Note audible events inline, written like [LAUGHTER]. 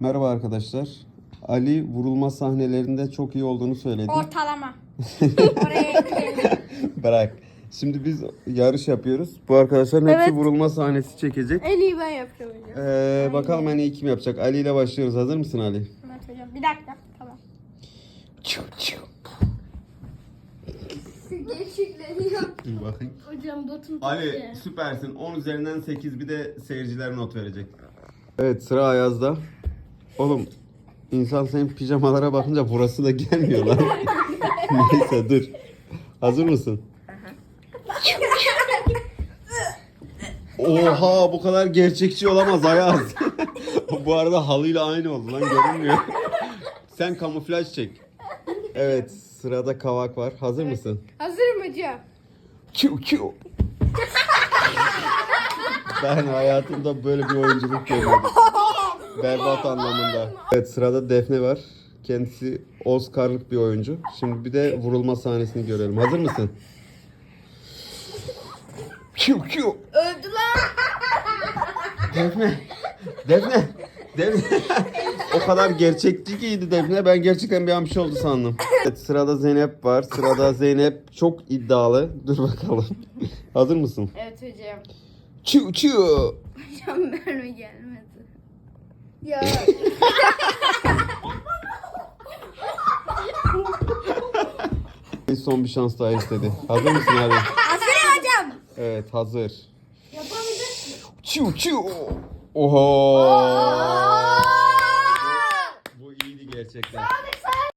Merhaba arkadaşlar. Ali vurulma sahnelerinde çok iyi olduğunu söyledi. Ortalama. [LAUGHS] Oraya ekleyelim. Bırak. Şimdi biz yarış yapıyoruz. Bu arkadaşların hepsi Evet. vurulma sahnesi çekecek. En iyi ben yapıyorum hocam. Ee, bakalım en iyi kim yapacak? Ali ile başlıyoruz. Hazır mısın Ali? Evet hocam. Bir dakika. Tamam. Dur bakayım. Hocam botum Ali süpersin. 10 üzerinden 8 bir de seyirciler not verecek. Evet sıra Ayaz'da. Oğlum insan senin pijamalara bakınca burası da gelmiyor lan. [LAUGHS] Neyse dur. Hazır mısın? Oha bu kadar gerçekçi olamaz Ayaz. [LAUGHS] bu arada halıyla aynı oldu lan görünmüyor. Sen kamuflaj çek. Evet sırada kavak var. Hazır mısın? Hazırım hocam. Çiu çiu. Ben hayatımda böyle bir oyunculuk görmedim. [LAUGHS] Berbat anlamında. Evet sırada Defne var. Kendisi Oscar'lık bir oyuncu. Şimdi bir de vurulma sahnesini görelim. Hazır mısın? Çiu çiu. Öldü lan. Defne. Defne. Defne. o kadar gerçekçi giydi Defne. Ben gerçekten bir an bir şey oldu sandım. Evet sırada Zeynep var. Sırada Zeynep çok iddialı. Dur bakalım. Hazır mısın? Evet hocam. Çiu çiu. Hocam mermi gelmedi. Ya. Son bir şans daha istedi. Hazır mısın abi? Hazırım hocam. Evet hazır. Yapamadık. Çiu çiu. Oho. Bu iyiydi gerçekten.